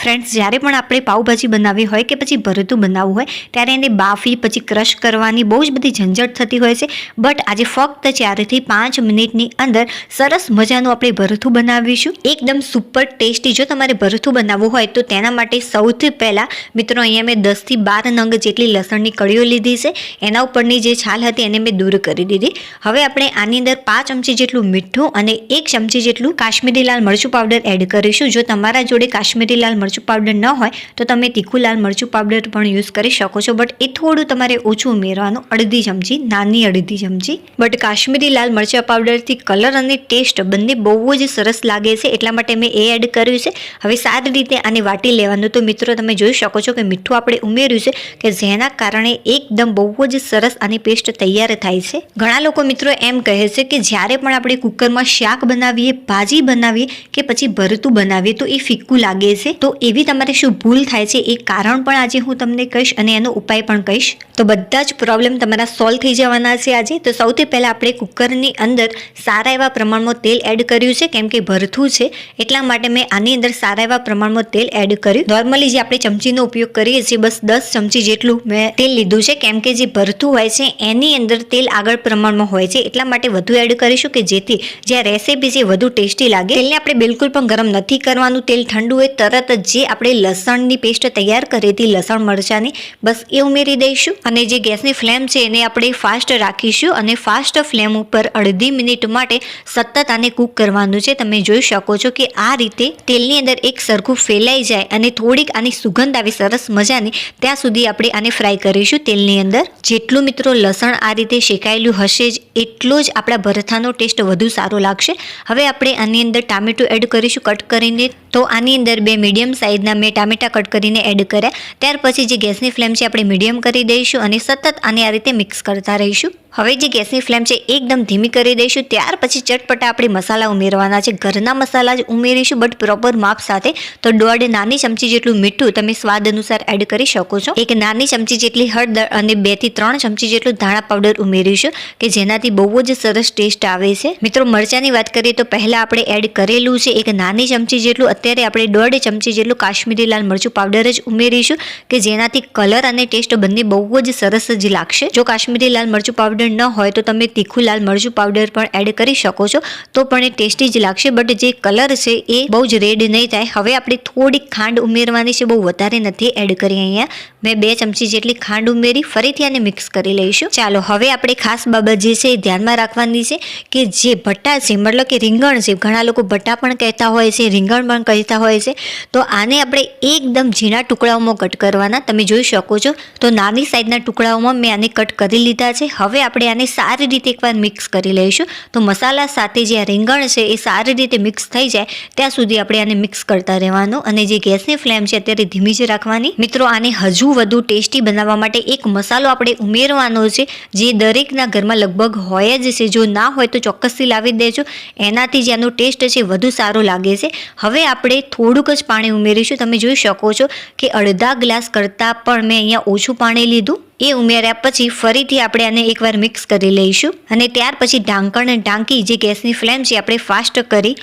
Friends જ્યારે પણ આપણે પાઉંભાજી બનાવવી હોય કે પછી ભરતું બનાવવું હોય, ત્યારે એને બાફી, પછી ક્રશ કરવાની બહુ જ બધી ઝંઝટ થતી હોય છે. બટ આજે ફક્ત ચારથી પાંચ મિનિટની અંદર સરસ મજાનું આપણે ભરથું બનાવીશું. એકદમ સુપર ટેસ્ટી જો તમારે ભરથું બનાવવું હોય તો તેના માટે સૌથી પહેલાં મિત્રો અહીંયા મેં દસથી બાર નંગ જેટલી લસણની કળીઓ લીધી છે. એના ઉપરની જે છાલ હતી એને મેં દૂર કરી દીધી. હવે આપણે આની અંદર પાંચ ચમચી જેટલું મીઠું અને એક ચમચી જેટલું કાશ્મીરી લાલ મરચું પાવડર એડ કરીશું. જો તમારા જોડે કાશ્મીરી લાલ મરચું પાવડર ન હોય, તો તમે તીખું લાલ મરચું પાવડર પણ યુઝ કરી શકો છો. બટ એ થોડું તમારે ઓછું ઉમેરવાનું, અડધી ચમચી, નાની અડધી ચમચી. બટ કાશ્મીરી લાલ મરચા પાવડરથી કલર અને ટેસ્ટ બંને બહુ જ સરસ લાગે છે. એટલા માટે મેં એ એડ કર્યું છે. હવે સારી રીતે આને વાટી લેવાનું. તો મિત્રો, તમે જોઈ શકો છો કે મીઠું આપણે ઉમેર્યું છે કે જેના કારણે એકદમ બહુ જ સરસ આની પેસ્ટ તૈયાર થાય છે. ઘણા લોકો મિત્રો એમ કહે છે કે જ્યારે પણ આપણે કુકરમાં શાક બનાવીએ, ભાજી બનાવીએ કે પછી ભરતું બનાવીએ, તો એ ફિક્કું લાગે છે. તો એવી તમારે શું ભૂલ થાય છે? એ કારણ પણ આજે હું તમને કહીશ અને એનો ઉપાય પણ કહીશ. તો બધા જ પ્રોબ્લેમ તમારા સોલ્વ થઈ જવાના છે આજે. તો સૌથી પહેલાં આપણે કુકરની અંદર સારા એવા પ્રમાણમાં તેલ એડ કર્યું છે, કેમ કે ભરથું છે. એટલા માટે મેં આની અંદર સારા એવા પ્રમાણમાં તેલ એડ કર્યું. નોર્મલી જે આપણે ચમચીનો ઉપયોગ કરીએ છીએ, બસ દસ ચમચી જેટલું મેં તેલ લીધું છે. કેમ કે જે ભરથું હોય છે, એની અંદર તેલ આગળ પ્રમાણમાં હોય છે. એટલા માટે વધુ એડ કરીશું કે જેથી જે રેસીપી છે વધુ ટેસ્ટી લાગે. તેલને આપણે બિલકુલ પણ ગરમ નથી કરવાનું. તેલ ઠંડુ હોય, તરત જ જે આપણે લસણની પેસ્ટ તૈયાર કરી હતી લસણ મરચાંની, બસ એ ઉમેરી દઈશું અને જે ગેસની ફ્લેમ છે એને આપણે ફાસ્ટ રાખીશું અને ફાસ્ટ ફ્લેમ ઉપર અડધી મિનિટ માટે સતત આને કૂક કરવાનું છે. તમે જોઈ શકો છો કે આ રીતે તેલની અંદર એક સરખું ફેલાઈ જાય અને થોડીક આની સુગંધ આવી, સરસ મજાની, ત્યાં સુધી આપણે આને ફ્રાય કરીશું તેલની અંદર. જેટલું મિત્રો લસણ આ રીતે શેકાયેલું હશે જ, એટલો જ આપણા ભરથાનો ટેસ્ટ વધુ સારો લાગશે. હવે આપણે આની અંદર ટામેટું એડ કરીશું, કટ કરીને. તો આની અંદર બે મીડિયમ સાઇઝના મેં ટામેટા કટ કરીને એડ કર્યા ત્યાર પછી જે ગેસની ફ્લેમ છે આપણે મીડિયમ કરી દઈશું અને સતત આને આ રીતે મિક્સ કરતા રહીશું. હવે જે ગેસની ફ્લેમ છે એકદમ ધીમી કરી દઈશું. ત્યાર પછી ચટપટા આપણે મસાલા ઉમેરવાના છે. ઘરના મસાલા જ ઉમેરીશું બટ પ્રોપર માપ સાથે. તો દોઢ નાની ચમચી જેટલું મીઠું તમે સ્વાદ અનુસાર એડ કરી શકો છો. એક નાની ચમચી જેટલી હળદર અને બેથી ત્રણ ચમચી જેટલું ધાણા પાવડર ઉમેરીશું, કે જેનાથી બહુ જ સરસ ટેસ્ટ આવે છે. મિત્રો, મરચાંની વાત કરીએ તો પહેલાં આપણે એડ કરેલું છે એક નાની ચમચી જેટલું. અત્યારે આપણે દોઢ ચમચી જેટલું કાશ્મીરી લાલ મરચું પાવડર જ ઉમેરીશું, કે જેનાથી કલર અને ટેસ્ટ બંને બહુ જ સરસ જ લાગશે. જો કાશ્મીરી લાલ મરચું પાવડર ન હોય તો તમે તીખું લાલ મરચું પાવડર પણ એડ કરી શકો છો. તો પણ એ ટેસ્ટી જ લાગશે બટ જે કલર છે એ બહુ જ રેડ નહીં થાય. હવે આપણે થોડીક ખાંડ ઉમેરવાની છે, બહુ વધારે નથી એડ કરી અહીંયા. મેં બે ચમચી જેટલી ખાંડ ઉમેરી, ફરીથી આને મિક્સ કરી લઈશું. ચાલો, હવે આપણે ખાસ બાબત જે છે એ ધ્યાનમાં રાખવાની છે કે જે ભટ્ટા છે, મતલબ કે રીંગણ છે, ઘણા લોકો ભટ્ટા પણ કહેતા હોય છે, રીંગણ પણ કહેતા હોય છે, તો આને આપણે એકદમ ઝીણા ટુકડાઓમાં કટ કરવાના. તમે જોઈ શકો છો. તો નાની સાઈઝના ટુકડાઓમાં મેં આને કટ કરી લીધા છે. હવે આપણે આને સારી રીતે એકવાર મિક્સ કરી લઈશું. તો મસાલા સાથે જે રીંગણ છે એ સારી રીતે મિક્સ થઈ જાય, ત્યાં સુધી આપણે આને મિક્સ કરતા રહેવાનું. અને જે ગેસની ફ્લેમ છે અત્યારે ધીમી જ રાખવાની. મિત્રો, આને હજુ વધુ ટેસ્ટી બનાવવા માટે એક મસાલો આપણે ઉમેરવાનો છે, જે દરેકના ઘરમાં લગભગ હોય જ છે. જો ના હોય તો ચોક્કસથી લાવી દેજો. એનાથી જે આનો ટેસ્ટ છે વધુ સારો લાગે છે. હવે આપણે થોડુંક જ પાણી ઉમેરીશું. તમે જોઈ શકો છો કે અડધા ગ્લાસ કરતાં પણ મેં અહીંયા ઓછું પાણી લીધું. એ ઉમેર્યા પછી ફરીથી આપણે આને એકવાર મિક્સ કરી લઈશું. અને ત્યાર પછી ઢાંકણને ઢાંકી જે ગેસની ફ્લેમ છે આપણે ફાસ્ટ કરી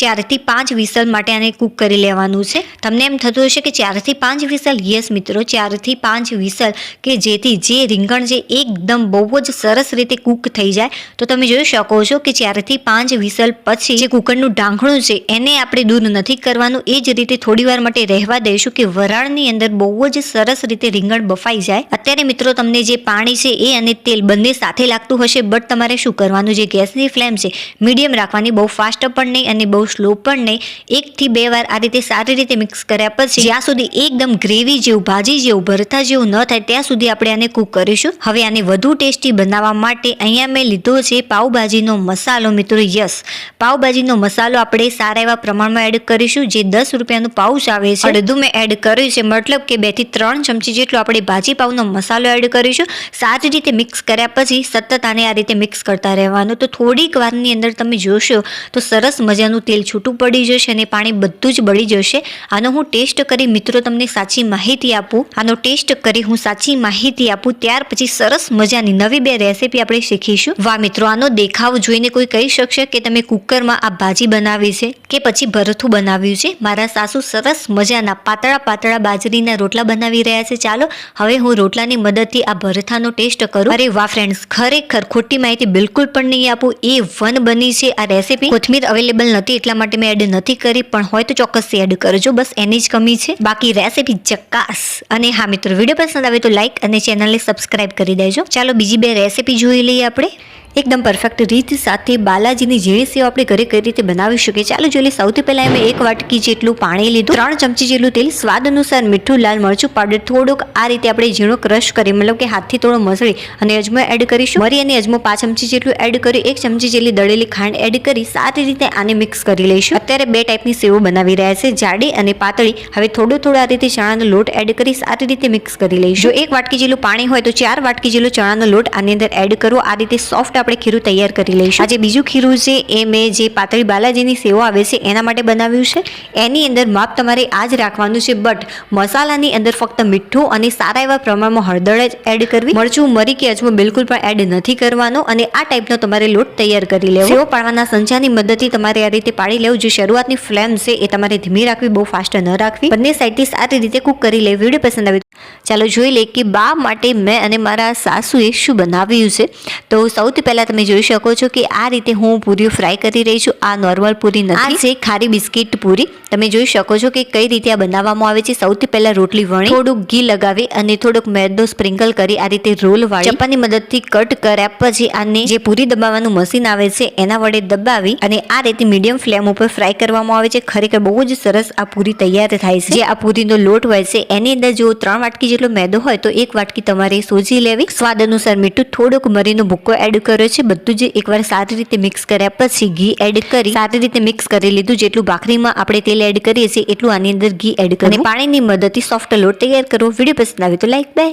ચારથી પાંચ વિસલ માટે આને કૂક કરી લેવાનું છે. તમને એમ થતું હશે કે ચારથી પાંચ વિસલ? યસ મિત્રો, ચારથી પાંચ વિસલ કે જેથી જે રીંગણ છે એકદમ બહુ જ સરસ રીતે કૂક થઈ જાય, તો તમે જોઈ શકો છો કે ચારથી પાંચ વિસલ પછી જે કુકરનું ઢાંકણું છે, એને આપણે દૂર નથી કરવાનું. એ જ રીતે થોડી વાર માટે રહેવા દઈશું કે વરાળની અંદર બહુ જ સરસ રીતે રીંગણ બફાઈ જાય. અત્યારે તમને જે પાણી છે એ અને તેલ બંને સાથે લાગતું હશે બટ તમારે શું કરવાનું? જે ગેસની ફ્લેમ છે, મીડિયમ રાખવાની, બહુ ફાસ્ટ પણ નહીં અને બહુ સ્લો પણ નહીં. એકથી બે વાર આ રીતે સારી રીતે મિક્સ કર્યા પછી, જ્યાં સુધી એકદમ ગ્રેવી જેવું, ભાજી જેવું ભરતા જેવું ન થાય, ત્યાં સુધી આપણે આને કૂક કરીશું. હવે આને વધુ ટેસ્ટી બનાવવા માટે અહીંયા મેં લીધો છે પાઉભાજીનો મસાલો, મિત્રો યસ પાઉભાજીનો મસાલો આપણે સારા એવા પ્રમાણમાં એડ કરીશું, જે દસ રૂપિયાનું પાઉચ આવે છે. અડધું મેં એડ કર્યું છે, મતલબ કે બેથી ત્રણ ચમચી જેટલો આપણે ભાજી પાઉનો મસાલો એડ કરીશું. સારી રીતે મિક્સ કર્યા પછી સતત આને આ રીતે મિક્સ કરતા રહેવાનું. તો થોડીક વારની અંદર તમે જોશો તો સરસ મજાનું તેલ છૂટું પડી જશે અને પાણી બધું જ બળી જશે. આનો હું ટેસ્ટ કરી મિત્રો તમને સાચી માહિતી આપું. આનો ટેસ્ટ કરી હું સાચી માહિતી આપું. ત્યાર પછી સરસ મજાની નવી બે રેસીપી આપણે શીખીશું. વાહ મિત્રો, આનો દેખાવ જોઈને કોઈ કહી શકશે કે તમે કુકરમાં આ ભાજી બનાવી છે કે પછી ભરથું બનાવ્યું છે? મારા સાસુ સરસ મજાના પાતળા પાતળા બાજરીના રોટલા બનાવી રહ્યા છે. ચાલો, હવે હું રોટલાની મદદથી આ ભરથાનો ટેસ્ટ કરું? અરે વાહ ફ્રેન્ડ્સ ખરેખર ખોટી માહિતી બિલકુલ પણ નહીં આપું. એ વન બની છે આ રેસીપી કોથમીર અવેલેબલ નથી, એટલા માટે મેં એડ નથી કરી, પણ હોય તો ચોક્કસ એડ કરજો. બસ એની જ કમી છે. બાકી રેસીપી ચક્કાસ અને હા મિત્રો વીડિયો પસંદ આવે તો લાઇક અને ચેનલને સબસ્ક્રાઇબ કરી દેજો. ચાલો બીજી બે રેસીપી જોઈ લઈએ આપણે. એકદમ પરફેક્ટ રીત સાથે બાલાજીની ઝીણી સેવ આપણે ઘરે કઈ રીતે બનાવી શકીએ ચાલો જોઈએ. સૌથી પહેલાં મેં એક વાટકી જેટલું પાણી લીધું, ત્રણ ચમચી જેટલું તેલ, સ્વાદ અનુસાર મીઠું, લાલ મરચું પાવડર થોડુંક આ રીતે આપણે ઝીણો ક્રશ કરી, મતલબ કે હાથથી થોડો મસળી અને અજમો એડ કરીશું. મરી અને અજમો પાંચ ચમચી જેટલું એડ કરી, એક ચમચી જેટલી દળેલી ખાંડ એડ કરી, સારી રીતે આને મિક્સ કરી લઈશું. અત્યારે બે ટાઈપની સેવો બનાવી રહ્યા છે, જાડી અને પાતળી. હવે થોડું થોડું આ રીતે ચણાનો લોટ એડ કરી, સારી રીતે મિક્સ કરી લઈશું. એક વાટકી જેટલું પાણી હોય તો ચાર વાટકી જેટલું ચણાનો લોટ આની અંદર એડ કરવો આ રીતે સોફ્ટ આપણે ખીરું તૈયાર કરી લઈશું. આજે બીજું ખીરું છે, એ મેં જે પાતળી બાલાજીની સેવો આવે છે, એના માટે બનાવ્યું છે. એની અંદર માપ તમારે આ જ રાખવાનું છે, બટ મસાલાની અંદર ફક્ત મીઠું અને સારા એવા પ્રમાણમાં હળદર જ એડ કરવી. મરચું, મરી કે અજમો બિલકુલ પણ એડ નથી કરવાનો અને આ ટાઈપનો તમારે લોટ તૈયાર કરી લેવો. સેવો પાડવાના સંચાની મદદથી તમારે આ રીતે પાડી લેવું. જે શરૂઆતની ફ્લેમ છે, એ તમારે ધીમી રાખવી, બહુ ફાસ્ટ ન રાખવી. બંને સાઈડથી સારી રીતે કુક કરી લેવી. વીડિયો પસંદ આવે ચાલો જોઈ લે કે બા માટે મેં અને મારા સાસુએ શું બનાવ્યું છે. તો સૌથી પહેલા તમે જોઈ શકો છો કે આ રીતે હું પૂરીઓ ફ્રાય કરી રહી છું. આ નોર્મલ પૂરી નથી. છે ખારી બિસ્કિટ પૂરી, તમે જોઈ શકો છો કે કઈ રીતે આ બનાવવામાં આવે છે. સૌથી પહેલા રોટલી વણી, થોડુંક ઘી લગાવી અને થોડુંક મેદો સ્પ્રિંકલ કરી આ રીતે રોલ વાળી ચપ્પાની મદદથી કટ કર્યા પછી આને જે પૂરી દબાવવાનું મશીન આવે છે, એના વડે દબાવી અને આ રીતે મીડિયમ ફ્લેમ ઉપર ફ્રાય કરવામાં આવે છે. ખરેખર બહુ જ સરસ આ પૂરી તૈયાર થાય છે. જે આ પૂરીનો લોટ હોય છે, એની અંદર જો ત્રણ વાટકી જેટલો મેદો હોય તો એક વાટકી તમારે સોજી લેવી. સ્વાદ અનુસાર મીઠું થોડોક મરીનો ભૂક્કો એડ કર્યો છે બધું જ એકવાર સારી રીતે મિક્સ કર્યા પછી ઘી એડ કરી સારી રીતે મિક્સ કરી લીધું જેટલું ભાખરીમાં આપણે તેલ એડ કરીએ છીએ એટલું આની અંદર ઘી એડ કરી પાણીની મદદથી સોફ્ટ લોટ તૈયાર કરવો. વીડિયો પસંદ આવે તો લાઈક બાય